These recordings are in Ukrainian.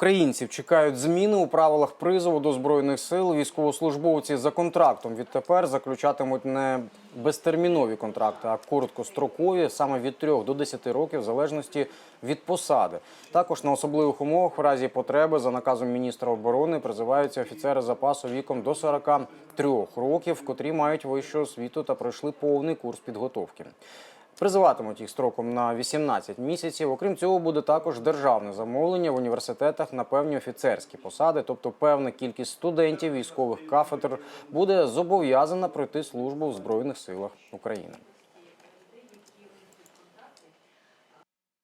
Українців чекають зміни у правилах призову до збройних сил. Військовослужбовці за контрактом відтепер заключатимуть не безтермінові контракти, а короткострокові, саме від 3 до 10 років, в залежності від посади. Також на особливих умовах, в разі потреби, за наказом міністра оборони, призиваються офіцери запасу віком до 43 років, котрі мають вищу освіту та пройшли повний курс підготовки. Призиватимуть їх строком на 18 місяців. Окрім цього, буде також державне замовлення в університетах на певні офіцерські посади, тобто певна кількість студентів військових кафедр буде зобов'язана пройти службу в Збройних силах України.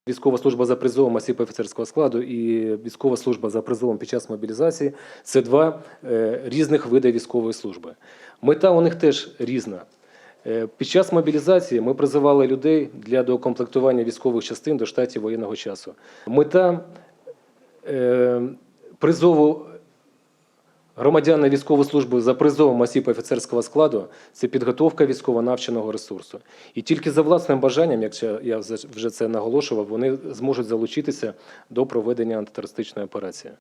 Військова служба за призовом осіб офіцерського складу і військова служба за призовом під час мобілізації це два е, різних види військової служби. Мета у них теж різна. Е, Під час мобілізації ми призивали людей для доукомплектування військових частин до штатів воєнного часу. Мета е, призову громадян на військову службу за призовом осіб офіцерського складу це підготовка військово-навченого ресурсу. І тільки за власним бажанням, якщо я вже це наголошував, вони зможуть залучитися до проведення антитерористичної операції.